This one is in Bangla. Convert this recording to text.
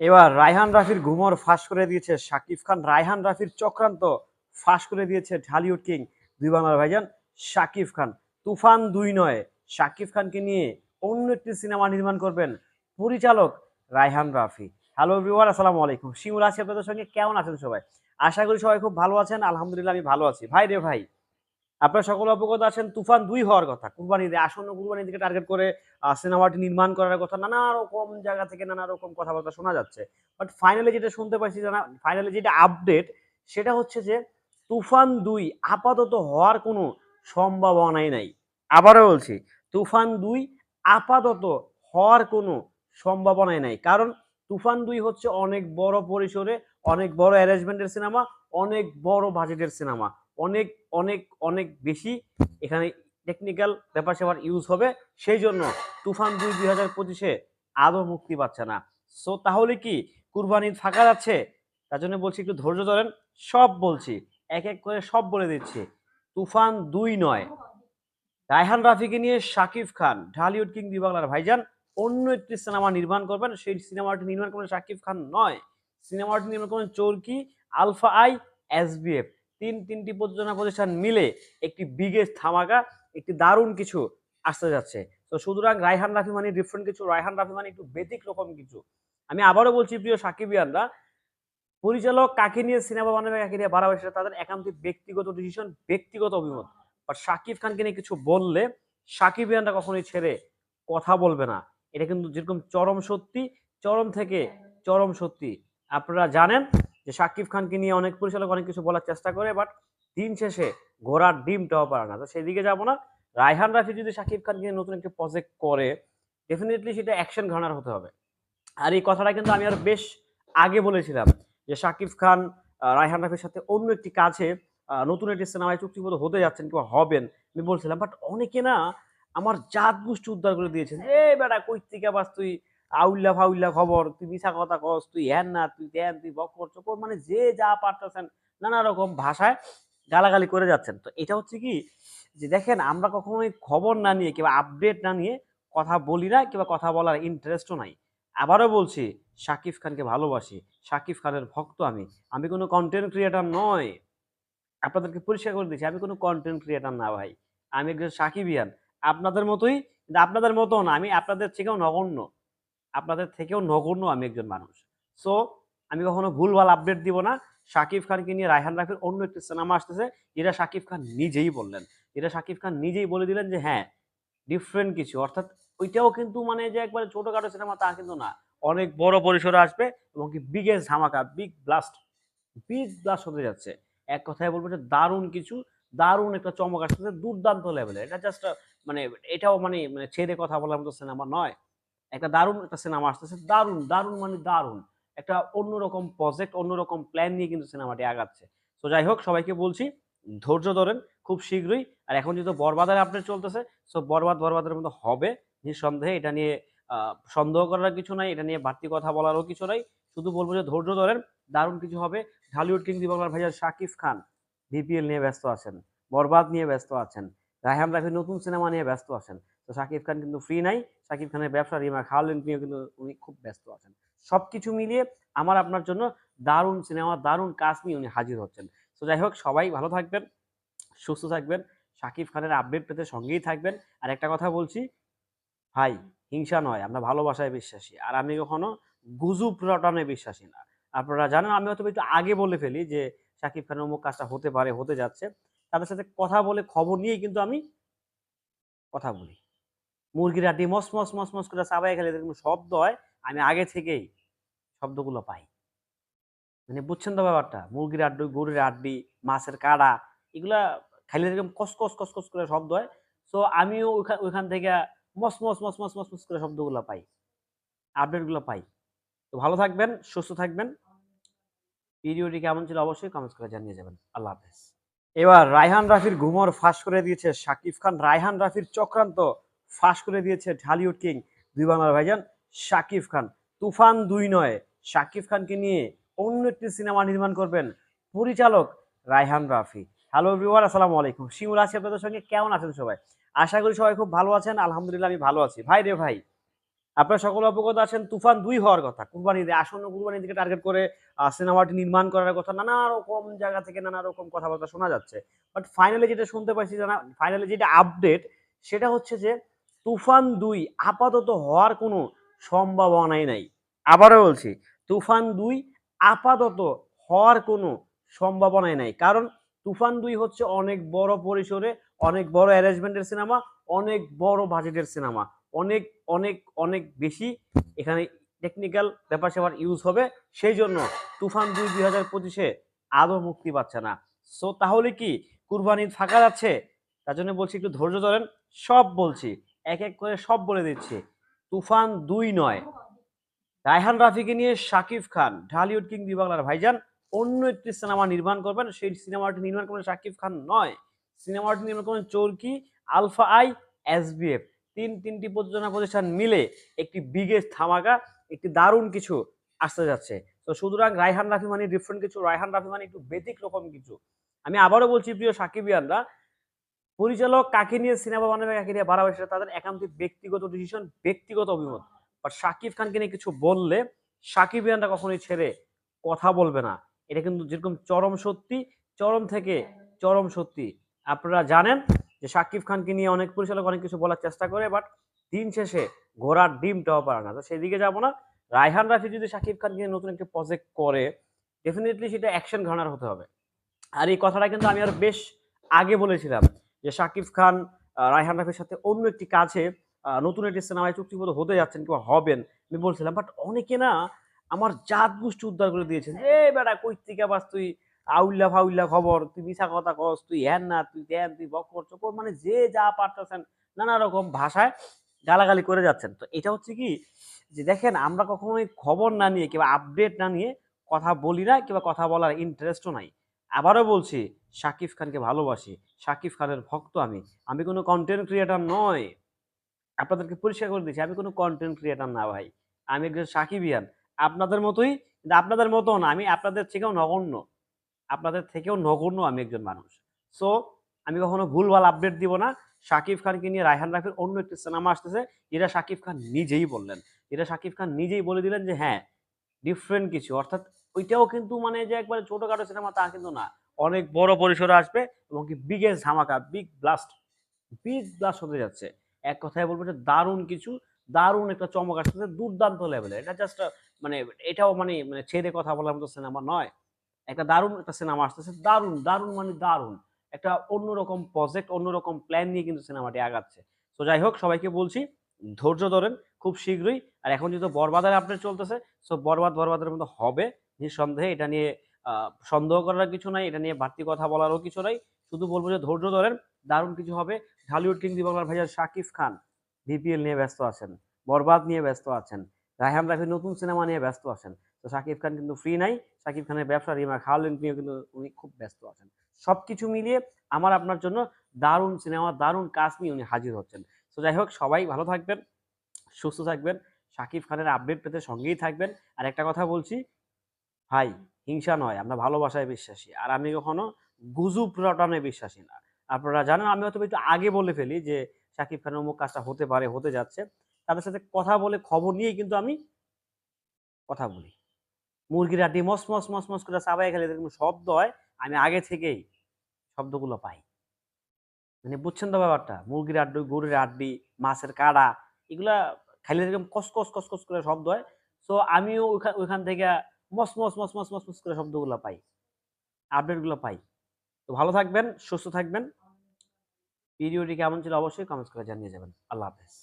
এবার রায়হান রাফির ঘুমর ফাঁস করে দিয়েছে শাকিব খান। রায়হান রাফির চক্রান্ত ফাঁস করে দিয়েছে ঢালিউড কিং। দুই বাংলার ভাইজান শাকিব খান। তুফান দুই নয়। শাকিব খানকে নিয়ে অন্য একটি সিনেমা নির্মাণ করবেন পরিচালক রায়হান রাফি। হ্যালো এভরিওয়ান, আসসালামু আলাইকুম। শিমুল আছি আপনাদের সঙ্গে। কেমন আছেন সবাই? আশা করি সবাই খুব ভালো আছেন। আলহামদুলিল্লাহ, আমি ভালো আছি। ভাই রে ভাই আপনারা সকলে অবগত আছেন, তুফান দুই হওয়ার কথা। কুরবানি ঈদে আসন্ন কুরবানি দিকে টার্গেট করে সিনেমাটি নির্মাণ করার কথা নানা রকম জায়গা থেকে নানা রকম কথাবার্তা শোনা যাচ্ছে। বাট ফাইনালি যেটা শুনতে পাচ্ছি জানা ফাইনালি যেটা আপডেট সেটা হচ্ছে যে তুফান দুই আপাতত হওয়ার কোনো সম্ভাবনাই নাই। আবারও বলছি, তুফান দুই আপাতত হওয়ার কোনো সম্ভাবনাই নাই। কারণ তুফান দুই হচ্ছে অনেক বড় পরিসরে, অনেক বড় অ্যারেঞ্জমেন্টের সিনেমা অনেক বড় বাজেটের সিনেমা অনেক অনেক অনেক বেশি এখানে টেকনিক্যাল ব্যাপার স্যাপার ইউজ হবে। সেই জন্য তুফান দুই দুই হাজার পঁচিশে আদৌ মুক্তি পাচ্ছে না। সো তাহলে কি কুরবানি ফাঁকা যাচ্ছে? তার জন্য বলছি একটু ধৈর্য ধরেন। সব বলছি, এক এক করে সব বলে দিচ্ছি। তুফান দুই নয়। রায়হান রাফিকে নিয়ে শাকিব খান, ঢালিউড কিং দুই বাংলার ভাইজান, অন্য একটি সিনেমা নির্মাণ করবেন। সেই সিনেমাটি নির্মাণ করবেন শাকিব খান নয়। সিনেমাটি নির্মাণ করবেন Chorki, alpha I, S SBF তিন, তিনটি প্রযোজনা প্রতিষ্ঠান মিলে একটি বিগেস্ট ধামাকা, একটি দারুণ কিছু আসতে যাচ্ছে। তো সুতরাং রায়হান রাফি মানে ডিফারেন্ট কিছু, রায়হান রাফি মানে একটু ব্যতিক রকম কিছু। আমি আবারও বলছি, প্রিয় সাকিবিয়ানরা, পরিচালক কাকে নিয়ে সিনেমা বানাবে, কাকে নিয়ে বাড়াবে, সেটা তাদের একান্তিক ব্যক্তিগত ডিসিশন ব্যক্তিগত অভিমত। বাট শাকিব খানকে নিয়ে কিছু বললে সাকিবিয়ানরা কখনোই ছেড়ে কথা বলবে না। এটা কিন্তু যেরকম চরম সত্যি, চরম থেকে চরম সত্যি। আপনারা জানেন যে শাকিব খানকে নিয়ে অনেক পরিচালক অনেক কিছু বলার চেষ্টা করে বাট দিন শেষে ঘোড়ার ডিমটাও পারে না। তো সেদিকে যাব না। রায়হান রাফি যদি শাকিব খানকে নিয়ে নতুন একটি প্রজেক্ট করে ডেফিনেটলি সেটা অ্যাকশন ঘানার হতে হবে। আর এই কথাটা কিন্তু আমি আর বেশ আগে বলেছিলাম যে শাকিব খান রায়হান রাফির সাথে অন্য একটি কাজে নতুন একটি সিনেমায় চুক্তিবদ্ধ হতে যাচ্ছেন কিংবা হবেন আমি বলছিলাম। বাট অনেকে না আমার জাত গোষ্ঠী উদ্ধার করে দিয়েছেন। এ বেটা, কই থেকে বাস তুই আউল্লা ফাউল্লা খবর, তুই মিশা কথা কস, তুই হ্যান না, তুই দেন তুই বক করছ মানে যে যা পারতেছেন নানা রকম ভাষায় গালাগালি করে যাচ্ছেন। তো এটা হচ্ছে কি, যে দেখেন আমরা কখনোই খবর না নিয়ে কিংবা আপডেট না নিয়ে কথা বলি না, কিংবা কথা বলার ইন্টারেস্টও নাই। আবারও বলছি, শাকিব খানকে ভালোবাসি, শাকিব খানের ভক্ত আমি। আমি কোনো কন্টেন্ট ক্রিয়েটার নয় আপনাদেরকে পরিষ্কার করে দিচ্ছি, আমি কোনো কন্টেন্ট ক্রিয়েটার না ভাই। আমি একজন সাকিবিয়ান। আপনাদের মতোই, আপনাদের মতো না আমি আপনাদের থেকেও নগণ্য। আপনাদের থেকেও নগণ্য আমি একজন মানুষ। সো আমি কখনো ভুলভাল আপডেট দিব না। শাকিব খানকে নিয়ে রায়হান রাফির অন্য একটি সিনেমা আসতেছে। যেটা শাকিব খান নিজেই বললেন। যেটা শাকিব খান নিজেই বলে দিলেন যে হ্যাঁ ডিফারেন্ট কিছু। অর্থাৎ ওইটাও কিন্তু মানে যে একবারে ছোটখাটো সিনেমা তা কিন্তু না। অনেক বড় পরিসরে আসবে এবং কি বিগেস্ট ধামাকা বিগ ব্লাস্ট বিগ ব্লাস্ট হতে যাচ্ছে। এক কথায় বলব যে, দারুণ কিছু, দারুণ একটা চমক আসতেছে দুর্দান্ত লেভেলের এটা জাস্ট মানে এটাও মানে মানে ছেড়ে কথা বলার মতো সিনেমা নয়। একটা দারুণ একটা সিনেমা আসতেছে। দারুণ দারুণ মানে দারুণ। একটা অন্যরকম প্রজেক্ট অন্যরকম প্ল্যান নিয়ে কিন্তু সিনেমাটি আগাচ্ছে। তো যাই হোক, সবাইকে বলছি, ধৈর্য ধরেন, খুব শীঘ্রই। আর এখন যেহেতু বরবাদের আপডেট চলতেছে সো বরবাদ বরবাদের মতো হবে, নিঃসন্দেহে। এটা নিয়ে সন্দেহ করার কিছু নাই, এটা নিয়ে বাড়তি কথা বলারও কিছু নাই। শুধু বলব যে, ধৈর্য ধরেন, দারুণ কিছু হবে। ঢালিউড কিং বাংলার ভাইজান শাকিব খান বিপিএল নিয়ে ব্যস্ত আছেন, বরবাদ নিয়ে ব্যস্ত আছেন, রায়হান রাফির নতুন সিনেমা নিয়ে ব্যস্ত আছেন। তো শাকিব খান কিন্তু ফ্রি নাই শাকিব খানের ব্যবসা, রিমা খাওয়ালেন নিয়ে কিন্তু উনি খুব ব্যস্ত আছেন। সবকিছু মিলিয়ে আমার আপনার জন্য দারুণ সিনেমা, দারুণ কাজ নিয়ে উনি হাজির হচ্ছেন। তো যাই হোক, সবাই ভালো থাকবেন, সুস্থ থাকবেন শাকিব খানের আপডেট পেতে সঙ্গেই থাকবেন। আর একটা কথা বলছি, ভাই, হিংসা নয়, আমরা ভালোবাসায় বিশ্বাসী। আর আমি কখনো গুজব রটানে বিশ্বাসী না। আপনারা জানেন, আমি হয়তো একটু আগে বলে ফেলি যে শাকিব খানের অমুক কাজটা হতে পারে, হতে যাচ্ছে। তাদের সাথে কথা বলে খবর নিয়েই কিন্তু আমি কথা বলি। মুরগির আড্ডি মস মস মস মস করে চাবাই খেলে এরকম শব্দ হয়, আমি আগে থেকেই শব্দগুলো পাই। মানে বুঝছেন তো ব্যাপারটা? মুরগির আড্ডি গরুর আড্ডি মাছের কাড়া, এগুলা খাইলে এরকম কস কস কস কস করে শব্দ হয়। সো আমিও ওইখান থেকে মস মস মস মস মস মস করে শব্দগুলো পাই, আপডেটগুলো পাই। তো ভালো থাকবেন, সুস্থ থাকবেন। ভিডিওটি কেমন ছিল অবশ্যই কমেন্টস করে জানিয়ে যাবেন। আল্লাহ হাফেজ। এবার রায়হান রাফির ঘুমর ফাঁস করে দিয়েছে শাকিব খান। রায়হান রাফির চক্রান্ত। ফাঁস করে দিয়েছে ঢালিউড কিং, দুই বাংলার ভাইজান শাকিব খান। তুফান দুই নয়, শাকিব খানকে নিয়ে অন্য একটি সিনেমা নির্মাণ করবেন পরিচালক রায়হান রাফি। হ্যালো এভরিওয়ান আসসালামু আলাইকুম। শিমুল আছি আপনাদের সঙ্গে, কেমন আছেন সবাই? আশা করি সবাই খুব ভালো আছেন, আলহামদুলিল্লাহ আমি ভালো আছি। ভাই রে ভাই, আপনারা সকলে অবগত আছেন, তুফান দুই হওয়ার কথা কুরবানি ঈদে, আসন্ন কুরবানির দিকে টার্গেট করে সিনেমাটি নির্মাণ করার কথা নানা রকম জায়গা থেকে নানা রকম কথাবার্তা শোনা যাচ্ছে। বাট ফাইনালি যেটা শুনতে জানা ফাইনালি যেটা আপডেট সেটা হচ্ছে যে তুফান দুই আপাতত হওয়ার কোনো সম্ভাবনাই নাই। আবারও বলছি, তুফান দুই আপাতত হওয়ার কোনো সম্ভাবনাই নাই। কারণ তুফান দুই হচ্ছে অনেক বড় পরিসরে, অনেক বড় অ্যারেঞ্জমেন্টের সিনেমা, অনেক বড় বাজেটের সিনেমা। অনেক অনেক অনেক বেশি এখানে টেকনিক্যাল ব্যাপার স্যাপার ইউজ হবে। সেই জন্য তুফান দুই দুই হাজার পঁচিশে আদৌ মুক্তি পাচ্ছে না। সো তাহলে কি কুরবানি ফাঁকা যাচ্ছে? তার জন্য বলছি একটু ধৈর্য ধরেন। সব বলছি। এক এক করে সব বলে দিচ্ছি। তুফান দুই নয়। রায়হান রাফিকে নিয়ে শাকিব খান, ঢালিউড কিং বাংলার ভাইজান, অন্য একটি সিনেমা নির্মাণ করবেন। সেই সিনেমাটি নির্মাণ করবেন শাকিব খান নয়। সিনেমাটি নির্মাণ করবেন Chorki, alpha I, S SBF তিন তিনটি প্রযোজনা প্রতিষ্ঠান মিলে একটি বিগেস্ট ধামাকা, একটি দারুণ কিছু আসতে যাচ্ছে। তো সুতরাং রায়হান রাফি মানে ডিফারেন্ট কিছু। রায়হান রাফি মানে একটু ব্যতিক রকম কিছু। আমি আবারও বলছি, প্রিয় সাকিবিয়ানরা পরিচালক কাকে নিয়ে সিনেমা বানাবে, কাকে নিয়ে বাড়াবে সেটা তাদের একান্তিক ব্যক্তিগত ডিসিশন ব্যক্তিগত অভিমত। বাট শাকিব খানকে নিয়ে কিছু বললে শাকিব সাকিবিয়ানরা কখনোই ছেড়ে কথা বলবে না। এটা কিন্তু যেরকম চরম সত্যি, চরম থেকে চরম সত্যি। আপনারা জানেন যে শাকিব খানকে নিয়ে অনেক পরিচালক অনেক কিছু বলার চেষ্টা করে বাট দিন শেষে ঘোড়ার ডিমটাও পারে না। তো সেদিকে যাব না। রায়হান রাফি যদি শাকিব খানকে নিয়ে নতুন একটি প্রজেক্ট করে ডেফিনেটলি সেটা অ্যাকশন ঘানার হতে হবে। আর এই কথাটা কিন্তু আমি আর বেশ আগে বলেছিলাম। যে শাকিব খান রায়হান রাফির সাথে অন্য একটি কাজে নতুন একটি সিনেমায় চুক্তিবদ্ধ হতে যাচ্ছেন কিংবা হবেন। আমি বলছিলাম, বাট অনেকে না আমার জাত গোষ্ঠী উদ্ধার করে দিয়েছেন। যে "এই বেটা কই থেকে বাস তুই? আউল্লা ফাউল্লা খবর, তুই মিছা কথা কস, তুই হ্যান না, তুই ত্যান তুই বকর চকর মানে যে যা পারতেছেন, নানা রকম ভাষায় গালাগালি করে যাচ্ছেন। তো এটা হচ্ছে কি যে দেখেন, আমরা কখনোই খবর না নিয়ে কিংবা আপডেট না নিয়ে কথা বলি না কিংবা কথা বলার ইন্টারেস্টও নাই। আবারও বলছি, শাকিব খানকে ভালোবাসি। শাকিব খানের ভক্ত আমি। আমি কোনো কন্টেন্ট ক্রিয়েটার নয় আপনাদেরকে পরিষ্কার করে দিচ্ছি, আমি কোনো কন্টেন্ট ক্রিয়েটার না ভাই। আমি একজন সাকিবিয়ান। আপনাদের মতোই, কিন্তু আপনাদের মতো না, আমি আপনাদের থেকেও নগণ্য। আপনাদের থেকেও নগণ্য আমি একজন মানুষ। সো আমি কখনো ভুলভাল আপডেট দিব না। শাকিব খানকে নিয়ে রায়হান রাফির অন্য একটি সিনেমা আসতেছে। যেটা শাকিব খান নিজেই বললেন। যেটা শাকিব খান নিজেই বলে দিলেন যে হ্যাঁ ডিফারেন্ট কিছু। অর্থাৎ ওইটাও কিন্তু মানে যে একবারে ছোটখাটো সিনেমা তা কিন্তু না। অনেক বড় পরিসরে আসবে এবং কি বিগেস্ট ধামাকা বিগ ব্লাস্ট বিগ ব্লাস্ট হতে যাচ্ছে। এক কথায় বলব যে দারুণ কিছু, দারুণ একটা চমক আসতেছে দুর্দান্ত লেভেলে এটা জাস্ট মানে এটাও মানে মানে ছেড়ে কথা বলার মতো সিনেমা নয়। একটা দারুণ একটা সিনেমা আসতেছে, দারুণ দারুণ মানে দারুণ। একটা অন্যরকম প্রজেক্ট অন্যরকম প্ল্যান নিয়ে কিন্তু সিনেমাটি আগাচ্ছে। তো যাই হোক, সবাইকে বলছি, ধৈর্য ধরেন, খুব শীঘ্রই। আর এখন যেহেতু বরবাদের আপডেট চলতেছে সো বরবাদ বরবাদের মতো হবে। নিঃসন্দেহে এটা নিয়ে সন্দেহ করার কিছু নাই, এটা নিয়ে বাড়তি কথা বলারও কিছু নাই। শুধু বলব যে ধৈর্য ধরেন, দারুণ কিছু হবে। ঢালিউড কিং দি বাংলার ভাইজান শাকিব খান বিপিএল নিয়ে ব্যস্ত আছেন, বরবাদ নিয়ে ব্যস্ত আছেন, রায়হান রাফির নতুন সিনেমা নিয়ে ব্যস্ত আছেন। তো শাকিব খান কিন্তু ফ্রি নাই, শাকিব খানের ব্যবসা, রিমা খাওয়ালেন নিয়ে কিন্তু উনি খুব ব্যস্ত আছেন। সব কিছু মিলিয়ে আমার আপনার জন্য দারুণ সিনেমা, দারুণ কাজ নিয়ে উনি হাজির হচ্ছেন। তো যাই হোক, সবাই ভালো থাকবেন, সুস্থ থাকবেন, শাকিব খানের আপডেট পেতে সঙ্গেই থাকবেন। আর একটা কথা বলছি ভাই হিংসা নয়, আমরা ভালোবাসায় বিশ্বাসী। আর আমি কখনো গুজব রটানে বিশ্বাসী না। আপনারা জানেন, আমি হয়তো একটু আগে বলে ফেলি যে শাকিব খানের অমুক কাজটা হতে পারে, হতে যাচ্ছে। তাদের সাথে কথা বলে খবর নিয়ে কিন্তু আমি কথা বলি। মুরগির আড্ডি মস মস মস করে চাবাই খেলে এরকম শব্দ হয়, আমি আগে থেকেই শব্দগুলো পাই। মানে বুঝছেন তো ব্যাপারটা? মুরগির আড্ডি, গরুর আড্ডি, মাছের কাড়া, এগুলা খাইলে কস কস কস কস করে শব্দ হয়। তো আমিও ওইখান থেকে মস মস মস মস মস মস করে শব্দগুলো পাই। আপডেটগুলো পাই। তো ভালো থাকবেন, সুস্থ থাকবেন। ভিডিওটি কেমন ছিল অবশ্যই কমেন্টস করে জানিয়ে যাবেন। আল্লাহ হাফেজ।